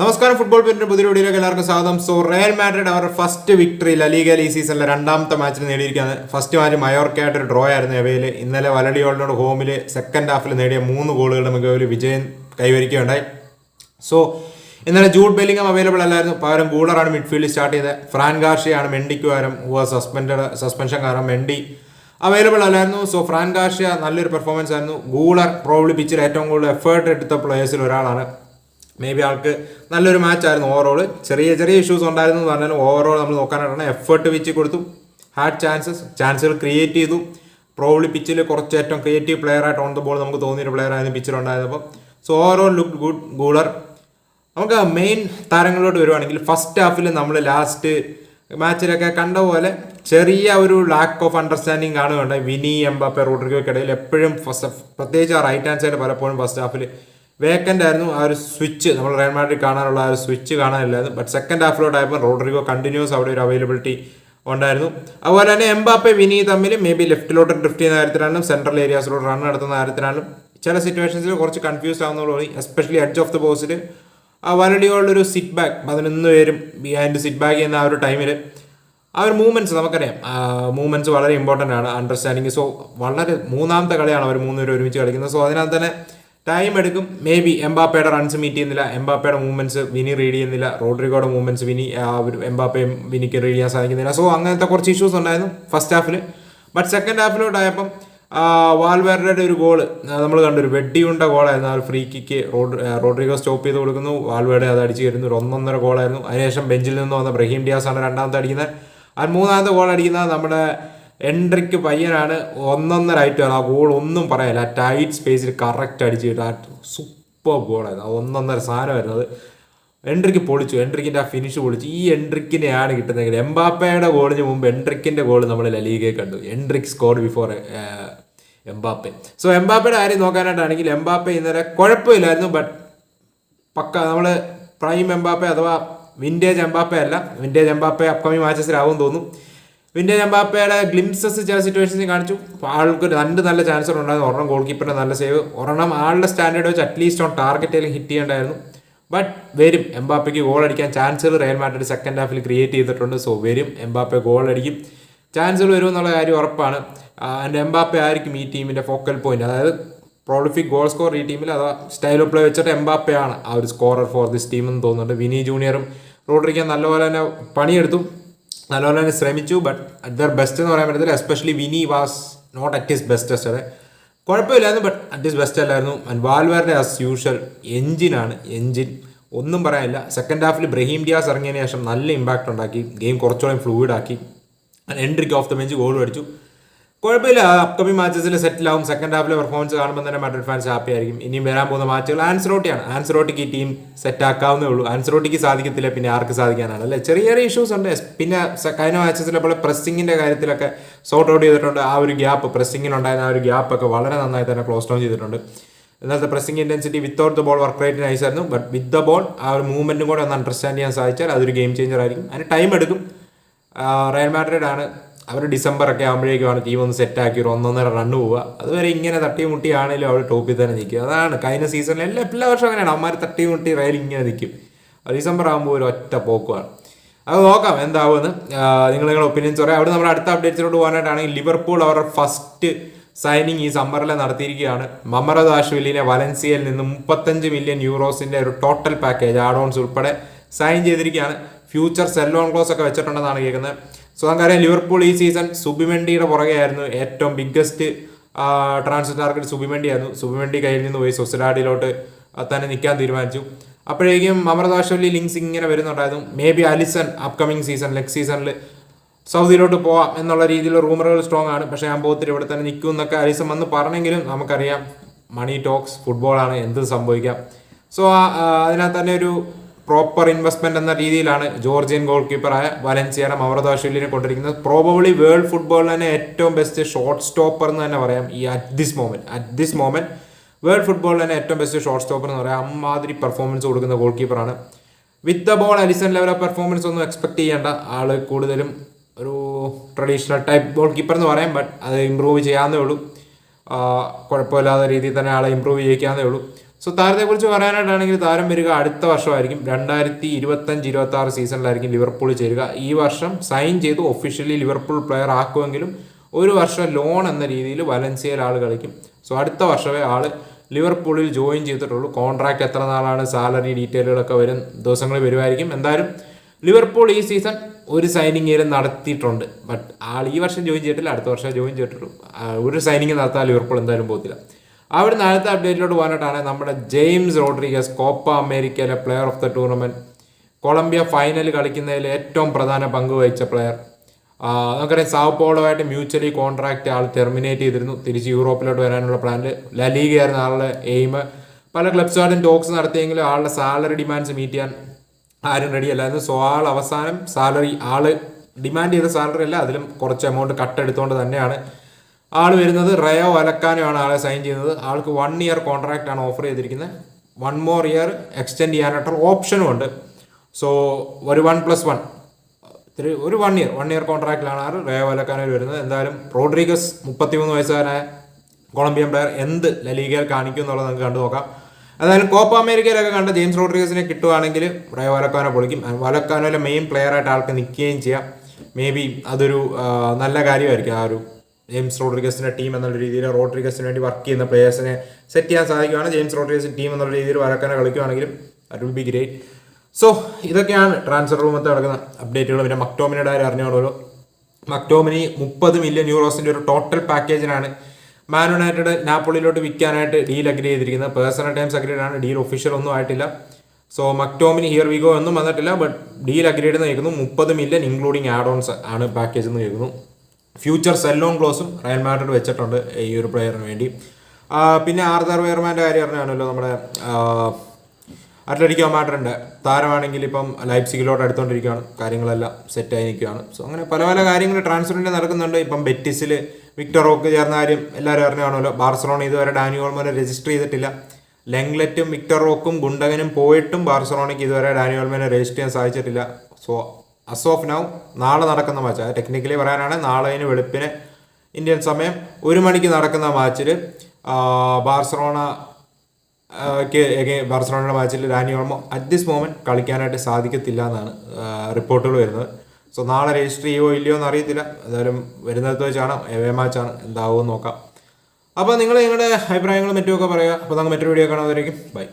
നമസ്കാരം ഫുട്ബോൾ പേരിന്റെ പുതിയ വീഡിയോയിലേക്ക് എല്ലാവർക്കും സ്വാഗതം. സോ റയൽ മാഡ്രിഡ് അവരുടെ ഫസ്റ്റ് വിക്ടറി ലലീഗൽ ഈ സീസണിലെ രണ്ടാമത്തെ മാച്ചിൽ നേടിയിരിക്കുകയാണ്. ഫസ്റ്റ് മാച്ച് മയോർക്കായിട്ട് ഒരു ഡ്രോ ആയിരുന്നു അവയിൽ ഇന്നലെ വലഡിയോളിനോട് ഹോമിൽ സെക്കൻഡ് ഹാഫിൽ നേടിയ മൂന്ന് ഗോളുകളുടെ മികവിൽ വിജയം കൈവരിക്കുകയുണ്ടായി. സോ ഇന്നലെ ജൂഡ് ബെല്ലിംഗം അവൈലബിൾ അല്ലായിരുന്നു. പകരം ഗൂളറാണ് മിഡ്ഫീൽഡിൽ സ്റ്റാർട്ട് ചെയ്തത്. ഫ്രാൻ ഗാർഷിയാണ് മെൻഡിക്ക് പകരം സസ്പെൻഡ് സസ്പെൻഷൻ കാരണം മെൻഡി അവൈലബിൾ അല്ലായിരുന്നു. സോ ഫ്രാൻ ഗാർഷ്യ നല്ലൊരു പെർഫോമൻസ് ആയിരുന്നു. ഗൂളർ പ്രോബ്ലി പിച്ചിൽ ഏറ്റവും കൂടുതൽ എഫേർട്ട് എടുത്ത പ്ലേയേഴ്സിൽ ഒരാളാണ്. മേ ബി ആൾക്ക് നല്ലൊരു മാച്ച് ആയിരുന്നു ഓവറോൾ ചെറിയ ചെറിയ ഇഷ്യൂസ് ഉണ്ടായിരുന്നു എന്ന് പറഞ്ഞാലും ഓവറോൾ നമ്മൾ നോക്കാനായിട്ടാണ്. എഫേർട്ട് വെച്ച് കൊടുത്തു. ഹാഡ് ചാൻസസ് ചാൻസുകൾ ക്രിയേറ്റ് ചെയ്തു. പ്രോബ്ലി പിച്ചിൽ കുറച്ച് ഏറ്റവും ക്രിയേറ്റീവ് പ്ലെയർ ആയിട്ട് ഓൺ ദ ബോൾ നമുക്ക് തോന്നിയൊരു പ്ലെയർ ആയിരുന്നു പിച്ചിലുണ്ടായിരുന്നപ്പോൾ so overall look good Guler നമുക്ക് മെയിൻ താരങ്ങളിലോട്ട് വരുവാണെങ്കിൽ ഫസ്റ്റ് ഹാഫിൽ നമ്മൾ ലാസ്റ്റ് മാച്ചിലൊക്കെ കണ്ട പോലെ ചെറിയ ഒരു ലാക്ക് ഓഫ് അണ്ടർസ്റ്റാൻഡിങ് കാണുന്നുണ്ട് വിനി എംബാപ്പെ റോഡ്രിഗോയ്ക്കിടയിൽ എപ്പോഴും ഫസ്റ്റ് പ്രത്യേകിച്ച് ആ റൈറ്റ് ഹാൻഡ് സൈഡ് പലപ്പോഴും ഫസ്റ്റ് ഹാഫിൽ വേക്കന്റ് ആയിരുന്നു ആ ഒരു സ്വിച്ച് നമ്മൾ റയൽ മാഡ്രിഡ് കാണാനുള്ള ആ ഒരു സ്വിച്ച് കാണാനില്ലായിരുന്നു. ബട്ട് സെക്കൻഡ് ഹാഫിലോട്ടായപ്പോൾ റോഡ്രിഗോ കണ്ടിന്യൂസ് അവിടെ ഒരു അവൈലബിലിറ്റി ഉണ്ടായിരുന്നു. അതുപോലെ തന്നെ എംബാപ്പെ വിനി തമ്മിൽ മേ ബി ലെഫ്റ്റിലോട്ട് ഡ്രിഫ്റ്റ് ചെയ്യുന്ന കാര്യത്തിലാണെങ്കിലും സെൻട്രൽ ഏരിയാസിലോട്ട് റൺ നടത്തുന്ന കാര്യത്തിലാണെങ്കിലും ചില സിറ്റുവേഷൻസിൽ കുറച്ച് കൺഫ്യൂസ് ആവുന്നതോടുകൂടി എസ്പെഷ്യലി എഡ്ജ് ഓഫ് ദ ബോസിൽ ആ വലടിയോളൊരു സിറ്റ് ബാക്ക് പതിനൊന്ന് പേരും ബിഹൈൻഡ് സിറ്റ് ബാക്ക് ചെയ്യുന്ന ആ ഒരു ടൈമിൽ ആ ഒരു മൂവ്മെന്റ്സ് നമുക്കറിയാം. മൂവ്മെന്റ്സ് വളരെ ഇമ്പോർട്ടന്റ് ആണ് അണ്ടർസ്റ്റാൻഡിങ് സോ വളരെ മൂന്നാമത്തെ കളിയാണ് അവർ മൂന്നുപേരും ഒരുമിച്ച് കളിക്കുന്നത്. സോ അതിനകത്ത് തന്നെ ടൈം എടുക്കും. മേ ബി എംബാപ്പയുടെ റൺസ് മീറ്റ് ചെയ്യുന്നില്ല. എംബാപ്പയുടെ മൂവ്മെന്റ്സ് വിനി റീഡ് ചെയ്യുന്നില്ല. റോഡ്രിഗോയുടെ മൂവ്മെന്റ്സ് വിനി എംബാപ്പയും വിനിക്ക് റീഡ് ചെയ്യാൻ സാധിക്കുന്നില്ല. സോ അങ്ങനത്തെ കുറച്ച് ഇഷ്യൂസ് ഉണ്ടായിരുന്നു ഫസ്റ്റ് ഹാഫിൽ ബട്ട് സെക്കൻഡ് ഹാഫിലോട്ടായപ്പം വാൽവേറുടെ ഒരു ഗോൾ നമ്മൾ കണ്ടു ഒരു വെടിയുണ്ട ഗോളായിരുന്നു ആ ഒരു free kick Rod Rodrygo stop ചെയ്ത് കൊടുക്കുന്നു. വാൽവേർഡ് അത് അടിച്ച് കയറുന്നു ഒരു ഒന്നൊന്നര ഗോളായിരുന്നു അതിനുശേഷം ബെഞ്ചിൽ നിന്ന് വന്ന ബ്രഹീം ഡിയാസ് ആണ് രണ്ടാമത്തെ അടിക്കുന്നത്. ആ മൂന്നാമത്തെ ഗോൾ അടിക്കുന്നത് നമ്മുടെ എൻട്രിക്ക് പയ്യനാണ്. ഒന്നൊന്നര ആയിട്ടാണ് ആ ഗോൾ ഒന്നും പറയാനില്ല ആ ടൈറ്റ് സ്പേസിൽ കറക്റ്റ് അടിച്ചിട്ട് ആ സൂപ്പർ ഗോളായിരുന്നു ആ ഒന്നൊന്നര സാധനമായിരുന്നു അത്. എൻട്രിക്ക് പൊളിച്ചു. എൻട്രിക്കിന്റെ ആ ഫിനിഷ് പൊളിച്ചു. ഈ എൻട്രിക്കിനെയാണ് കിട്ടുന്നതെങ്കിൽ എംബാപ്പയുടെ ഗോളിന് മുമ്പ് എൻട്രിക്കിന്റെ ഗോൾ നമ്മൾ ലലീഗയെ കണ്ടു. Endrick score before Mbappe. So എംബാപ്പയുടെ കാര്യം നോക്കാനായിട്ടാണെങ്കിൽ എംബാപ്പെ ഇന്നലെ കുഴപ്പമില്ലായിരുന്നു ബട്ട് പക്ക നമ്മൾ പ്രൈം എംബാപ്പെ അഥവാ വിന്റേജ് എംബാപ്പെ അല്ല. വിന്റേജ് എംബാപ്പെ അപ്കമിങ് മാച്ചസിലാവും തോന്നും. വിന്റേജ് എംബാപ്പയുടെ ഗ്ലിംസസ് ചില സിറ്റുവേഷൻസിൽ കാണിച്ചു. ആൾക്ക് രണ്ട് നല്ല ചാൻസുകൾ ഉണ്ടായിരുന്നു. ഒരെണ്ണം ഗോൾ കീപ്പറിന്റെ നല്ല സേവ് ഒരെണ്ണം ആളുടെ സ്റ്റാൻഡേർഡ് വെച്ച് അറ്റ്ലീസ്റ്റ് ഓൺ ടാർഗറ്റിൽ ഹിറ്റ് ചെയ്യേണ്ടായിരുന്നു. ബട്ട് വരും. എംബാപ്പയ്ക്ക് ഗോൾ അടിക്കാൻ ചാൻസുകൾ റയൽ മാഡ്രിഡ് സെക്കൻഡ് ഹാഫിൽ ക്രിയേറ്റ് ചെയ്തിട്ടുണ്ട്. സോ വരും. എംബാപ്പെ ഗോൾ അടിക്കും. ചാൻസുകൾ വരും എന്നുള്ള കാര്യം ഉറപ്പാണ്. ആൻഡ് എംബാപ്പെ ആയിരിക്കും ഈ ടീമിന്റെ ഫോക്കൽ പോയിന്റ് അതായത് പ്രോളിഫിക് ഗോൾ സ്കോർ ഈ ടീമിൽ അഥവാ സ്റ്റൈൽ ഓഫ് പ്ലേ വെച്ചിട്ട് എംബാപ്പയാണ് ആ ഒരു സ്കോറർ ഫോർ ദിസ് ടീം എന്ന് തോന്നുന്നുണ്ട്. വിനി ജൂനിയറും റോഡ്രിക്കാൻ നല്ലപോലെ തന്നെ പണിയെടുത്തു. നല്ലപോലെ തന്നെ ശ്രമിച്ചു ബട്ട് അറ്റ് ദർ ബെസ്റ്റ് എന്ന് പറയാൻ പറ്റത്തില്ല. Especially Vini was not at his best Aster കുഴപ്പമില്ലായിരുന്നു ബട്ട് അറ്റ് ഹിസ് ബെസ്റ്റ് അല്ലായിരുന്നു. ആൻഡ് വാൽവേറിന്റെ ആസ് യൂഷ്വൽ എഞ്ചിനാണ് എഞ്ചിൻ ഒന്നും പറയാനില്ല. സെക്കൻഡ് ഹാഫിൽ ബ്രഹീം ഡിയാസ് ഇറങ്ങിയതിന് ശേഷം നല്ല ഇമ്പാക്റ്റ് ഉണ്ടാക്കി. ഗെയിം കുറച്ചുകൂടെ ഫ്ലൂയിഡ് ആക്കി. And Henrique off the bench goal അടിച്ചു. കുഴപ്പമില്ല. അപ്കമിങ് മാച്ചസിൽ സെറ്റിൽ ആവും. സെക്കൻഡ് ഹാഫിലെ പെർഫോമൻസ് കാണുമ്പോൾ തന്നെ മാഡ്രിഡ് ഫാൻസ് ഹാപ്പി ആയിരിക്കും. ഇനിയും വരാൻ പോകുന്ന മാച്ചുകൾ ആൻസറോട്ടിയാണ് ആൻസറോട്ടിക്ക് ഈ ടീം സെറ്റ് ആക്കാവുന്നേ ഉള്ളൂ. ആൻസറോട്ടിക്ക് സാധിക്കത്തില്ല പിന്നെ ആർക്ക് സാധിക്കാനാണ്. അല്ലേ? ചെറിയ ചെറിയ ഇഷ്യൂസ് ഉണ്ട്. പിന്നെ കഴിഞ്ഞ മാച്ചസിലെ പോലെ പ്രസ്സിങ്ങിന്റെ കാര്യത്തിലൊക്കെ സോർട്ട് ഔട്ട് ചെയ്തിട്ടുണ്ട്. ആ ഒരു ഗ്യാപ്പ് പ്രസ്സിങ്ങിനുണ്ടായിരുന്ന ആ ഒരു ഗ്യാപ്പ് ഒക്കെ വളരെ നന്നായി തന്നെ ക്ലോസ് ഡൗൺ ചെയ്തിട്ടുണ്ട്. ഇന്നത്തെ pressing intensity without the ball work rate nice ആയിരുന്നു. ബട്ട് വിത്ത് ദ ബോൾ ആ ഒരു മൂവ്മെന്റും കൂടെ ഒന്ന് അണ്ടർസ്റ്റാൻഡ് ചെയ്യാൻ സാധിച്ചാൽ അതൊരു ഗെയിം ചേഞ്ചർ ആയിരിക്കും. അതിന് ടൈം എടുക്കും. റയൽ മാഡ്രിഡ് ആണ് അവർ ഡിസംബർ ഒക്കെ ആകുമ്പോഴേക്കുമാണ് ടീം ഒന്ന് സെറ്റാക്കി ഒരു ഒന്നൊന്നര റണ്ണ് പോവുക. അതുവരെ ഇങ്ങനെ തട്ടി മുട്ടി ആണെങ്കിലും അവർ ടോപ്പിൽ തന്നെ നിൽക്കും. അതാണ് കഴിഞ്ഞ സീസണിൽ എല്ലാ എല്ലാ വർഷം അങ്ങനെയാണ്. അവന്മാർ തട്ടി മുട്ടി റയൽ ഇങ്ങനെ നിൽക്കും. ഡിസംബർ ആകുമ്പോൾ ഒരു ഒറ്റ പോക്കുമാണ് അത് നോക്കാം എന്താവുമെന്ന്. നിങ്ങൾ നിങ്ങളുടെ ഒപ്പീനിയൻസ് പറയാം. അവിടെ നമ്മുടെ അടുത്ത അപ്ഡേറ്റ്സിലോട്ട് പോകാനായിട്ടാണെങ്കിൽ ലിവർപൂൾ അവരുടെ ഫസ്റ്റ് സൈനിങ് ഈ സമ്മറിൽ നടത്തിയിരിക്കുകയാണ്. മമറദാഷ്വിലിനെ വലൻസിയയിൽ നിന്ന് മുപ്പത്തഞ്ച് മില്യൺ യൂറോസിന്റെ ഒരു ടോട്ടൽ പാക്കേജ് ആഡോൺസ് ഉൾപ്പെടെ സൈൻ ചെയ്തിരിക്കുകയാണ്. ഫ്യൂച്ചർ സെല്ലോൺ ക്ലോസ് ഒക്കെ വെച്ചിട്ടുണ്ടെന്നാണ് കേൾക്കുന്നത്. സോ നമുക്കറിയാം ലിവർപൂൾ ഈ സീസൺ സുബിമെൻഡിയുടെ പുറകെയായിരുന്നു. ഏറ്റവും ബിഗ്ഗസ്റ്റ് ട്രാൻസ്ഫർ ടാർഗറ്റ് സുബിമെൻഡി ആയിരുന്നു സുബിമെൻഡി കയ്യിൽ നിന്ന് പോയി സൊസലാഡിലോട്ട് തന്നെ നിൽക്കാൻ തീരുമാനിച്ചു. അപ്പോഴേക്കും അമൃതാശ്വലി ലിങ്സ് ഇങ്ങനെ വരുന്നുണ്ടായിരുന്നു. Maybe Alisson upcoming season next സീസണിൽ സൗദിയിലോട്ട് പോവാം എന്നുള്ള രീതിയിൽ റൂമറുകൾ സ്ട്രോങ് ആണ്. പക്ഷേ ഞാൻ പോകത്തിൽ ഇവിടെ തന്നെ നിൽക്കും എന്നൊക്കെ അലിസൺ വന്ന് പറഞ്ഞെങ്കിലും നമുക്കറിയാം മണി ടോക്സ് ഫുട്ബോളാണ് എന്ത് സംഭവിക്കാം. സോ അതിനകത്ത് തന്നെ ഒരു പ്രോപ്പർ ഇൻവെസ്റ്റ്മെന്റ് എന്ന രീതിയിലാണ് ജോർജിയൻ ഗോൾ കീപ്പറായ വലൻസിയുടെ മൗറദാഷ്വലിനെ കൊണ്ടിരിക്കുന്നത്. പ്രോബബ്ലി വേൾഡ് ഫുട്ബോളിൽ തന്നെ ഏറ്റവും ബെസ്റ്റ് ഷോർട്ട് സ്റ്റോപ്പർ എന്ന് തന്നെ പറയാം ഈ at this moment at this moment world ഫുട്ബോളിൽ തന്നെ ഏറ്റവും ബെസ്റ്റ് ഷോർട്ട് സ്റ്റോപ്പർ എന്ന് പറയാം. അമ്മാതിരി പെർഫോമൻസ് കൊടുക്കുന്ന goal കീപ്പറാണ് with the ball Alisson level of performance ഒന്നും എക്സ്പെക്ട് ചെയ്യേണ്ട ആൾ കൂടുതലും ഒരു ട്രഡീഷണൽ ടൈപ്പ് ഗോൾ കീപ്പർ എന്ന് പറയാം. ബട്ട് അത് ഇമ്പ്രൂവ് ചെയ്യാവുന്നേ ഉള്ളൂ. കുഴപ്പമില്ലാത്ത രീതിയിൽ തന്നെ ആളെ ഇമ്പ്രൂവ് ചെയ്യിക്കാവുന്നേ ഉള്ളൂ. സോ താരത്തെക്കുറിച്ച് പറയാനായിട്ടാണെങ്കിൽ താരം വരിക അടുത്ത വർഷമായിരിക്കും. രണ്ടായിരത്തി ഇരുപത്തഞ്ച് ഇരുപത്തി ആറ് സീസണിലായിരിക്കും ലിവർപൂൾ ചേരുക. ഈ വർഷം സൈൻ ചെയ്ത് ഒഫീഷ്യലി ലിവർപൂൾ പ്ലെയർ ആക്കുമെങ്കിലും ഒരു വർഷം ലോൺ എന്ന രീതിയിൽ വലൻസിയയിൽ ആൾ കളിക്കും. സോ അടുത്ത വർഷമേ ആൾ ലിവർപൂളിൽ ജോയിൻ ചെയ്തിട്ടുള്ളൂ. കോൺട്രാക്ട് എത്ര നാളാണ് സാലറി ഡീറ്റെയിലുകളൊക്കെ വരും ദിവസങ്ങളിൽ വരുമായിരിക്കും. എന്തായാലും ലിവർപൂൾ ഈ സീസൺ ഒരു സൈനിങ് ഏലും നടത്തിയിട്ടുണ്ട്. ബട്ട് ആൾ ഈ വർഷം ജോയിൻ ചെയ്തിട്ടില്ല അടുത്ത വർഷം ജോയിൻ ചെയ്തിട്ടുള്ളൂ. ഒരു സൈനിങ് നടത്താൻ ലിവർപൂൾ എന്തായാലും പോകത്തില്ല. അവിടുന്ന് അടുത്ത അപ്ഡേറ്റിലോട്ട് പോകാനായിട്ടാണ് നമ്മുടെ ജെയിംസ് റോഡ്രിഗസ് കോപ്പ അമേരിക്കയിലെ player of the tournament Colombia final കളിക്കുന്നതിൽ ഏറ്റവും പ്രധാന പങ്ക് വഹിച്ച പ്ലെയർ നമുക്കറിയാം സാവപ്പോളുമായിട്ട് മ്യൂച്വലി കോൺട്രാക്റ്റ് ആൾ ടെർമിനേറ്റ് ചെയ്തിരുന്നു. തിരിച്ച് യൂറോപ്പിലോട്ട് വരാനുള്ള പ്ലാനിൽ ലലീഗയായിരുന്നു ആളുടെ എയിം പല ക്ലബ്സുമായിട്ടും ടോക്സ് നടത്തിയെങ്കിലും ആളുടെ സാലറി ഡിമാൻഡ്സ് മീറ്റ് ചെയ്യാൻ ആരും റെഡി അല്ലായിരുന്നു. സോ ആൾ അവസാനം സാലറി ആൾ ഡിമാൻഡ് ചെയ്ത സാലറി അല്ല. അതിലും കുറച്ച് എമൗണ്ട് കട്ട് എടുത്തുകൊണ്ട് തന്നെയാണ്. ആൾ വരുന്നത് റയോ അലക്കാനുമാണ് ആളെ സൈൻ ചെയ്യുന്നത്. ആൾക്ക് വൺ ഇയർ കോൺട്രാക്റ്റ് ആണ് ഓഫർ ചെയ്തിരിക്കുന്നത്. വൺ മോർ ഇയർ എക്സ്റ്റെൻഡ് ചെയ്യാനായിട്ടുള്ള ഓപ്ഷനും ഉണ്ട്. സോ ഒരു വൺ പ്ലസ് വൺ ഒരു വൺ ഇയർ വൺ ഇയർ കോൺട്രാക്റ്റിലാണ് ആറ് റയോ അലക്കാനോ വരുന്നത്. എന്തായാലും റോഡ്രിഗസ് മുപ്പത്തിമൂന്ന് വയസ്സുകാരനായ കൊളംബിയൻ പ്ലെയർ എന്ത് ലലീഗയിൽ കാണിക്കും എന്നുള്ളത് നമുക്ക് കണ്ടു നോക്കാം. അതായത് കോപ്പ അമേരിക്കയിലൊക്കെ കണ്ട ജെയിംസ് റോഡ്രിഗസിനെ കിട്ടുവാണെങ്കിൽ റയോ വലക്കാനോ പൊളിക്കും. വലക്കാനോയിലെ മെയിൻ പ്ലെയർ ആയിട്ട് ആൾക്ക് നിൽക്കുകയും ചെയ്യാം. മേ ബി അതൊരു നല്ല കാര്യമായിരിക്കും ആ ഒരു ജെയിംസ് റോഡ്രിഗസിന്റെ ടീം എന്നുള്ള രീതിയിൽ റോഡ്രിഗസിന് വേണ്ടി വർക്ക് ചെയ്യുന്ന പ്ലേയേഴ്സിനെ സെറ്റ് ചെയ്യാൻ സാധിക്കുകയാണ് ജെയിംസ് റോഡ്രിഗസിന്റെ ടീം എന്നുള്ള രീതിയിൽ വരക്കാനെ കളിക്കുകയാണെങ്കിലും at will be great so ഇതൊക്കെയാണ് ട്രാൻസ്ഫർ റൂമത്ത് നടക്കുന്ന അപ്ഡേറ്റുകൾ പിന്നെ മക്ടോമിനിയുടെ കാര്യം അറിഞ്ഞോളൂ മക്ടോമിനി മുപ്പത് മില്യൺ യൂറോസിന്റെ ഒരു ടോട്ടൽ പാക്കേജിനാണ് മാൻ യുണൈറ്റഡ് നാപ്പോളിയിലോട്ട് വിൽക്കാനായിട്ട് ഡീൽ അഗ്രി ചെയ്തിരിക്കുന്നത്. പേഴ്സണൽ ടൈംസ് അഗ്രീഡ് ആണ്. ഡീൽ ഒഫീഷ്യൽ ഒന്നും ആയിട്ടില്ല. സോ മക്ടോമിനി ഹിയർ വിഗോ ഒന്നും വന്നിട്ടില്ല. ബട്ട് ഡീൽ അഗ്രീഡ് എന്ന് കേൾക്കുന്നു. മുപ്പത് മില്യൺ ഇൻക്ലൂഡിങ് ആഡ് ഓൺസ് ആണ് പാക്കേജ് എന്ന് കേൾക്കുന്നു. ഫ്യൂച്ചർ സെല്ലോൺ ക്ലോസും റയൽ മാഡ്രിഡ് വെച്ചിട്ടുണ്ട് ഈ ഒരു പ്ലെയറിന് വേണ്ടി. പിന്നെ ആർദർ വെയർമാന്റെ കാര്യം അറിഞ്ഞാണല്ലോ നമ്മുടെ അറ്റ്ലറ്റിക്കോ മാഡ്രിഡിന്റെ താരമാണെങ്കിൽ ഇപ്പം ലൈപ്സിഗിലോട്ട് അടുത്തുകൊണ്ടിരിക്കുകയാണ് കാര്യങ്ങളെല്ലാം സെറ്റായി നിൽക്കുകയാണ്. സോ അങ്ങനെ പല പല കാര്യങ്ങൾ ട്രാൻസ്ഫറിന്റെ നടക്കുന്നുണ്ട്. ഇപ്പം ബെറ്റിസിൽ വിക്ടർ റോക്ക് ചേർന്ന കാര്യം എല്ലാവരും അറിഞ്ഞാണല്ലോ. ബാർസലോണ ഇതുവരെ ഡാനി ഓൾമോനെ രജിസ്റ്റർ ചെയ്തിട്ടില്ല. ലെങ്ലറ്റും വിക്ടർ റോക്കും ഗുണ്ടകനും പോയിട്ടും ബാർസലോണയ്ക്ക് ഇതുവരെ ഡാനി ഓൾമോനെ രജിസ്റ്റർ ചെയ്യാൻ സാധിച്ചിട്ടില്ല. സോ അസ് ഓഫ് നൗ നാളെ നടക്കുന്ന മാച്ച് അത് ടെക്നിക്കലി പറയാനാണ് നാളെയിന് വെളുപ്പിന് ഇന്ത്യൻ സമയം ഒരു മണിക്ക് നടക്കുന്ന മാച്ചിൽ ബാർസലോണ ബാർസലോണയുടെ മാച്ചിൽ Dani Olmo at this moment കളിക്കാനായിട്ട് സാധിക്കത്തില്ല എന്നാണ് റിപ്പോർട്ടുകൾ വരുന്നത്. സോ നാളെ രജിസ്റ്റർ ചെയ്യുമോ ഇല്ലയോ എന്ന് അറിയത്തില്ല. എന്തായാലും വരുന്നിടത്ത് വെച്ചാണ് എവേ മാച്ചാണ് എന്താവുമെന്ന് നോക്കാം. അപ്പോൾ നിങ്ങൾ നിങ്ങളുടെ അഭിപ്രായങ്ങളും മറ്റുമൊക്കെ പറയുക. അപ്പോൾ നമുക്ക് മറ്റൊരു വീഡിയോ കാണാതായിരിക്കും ബൈ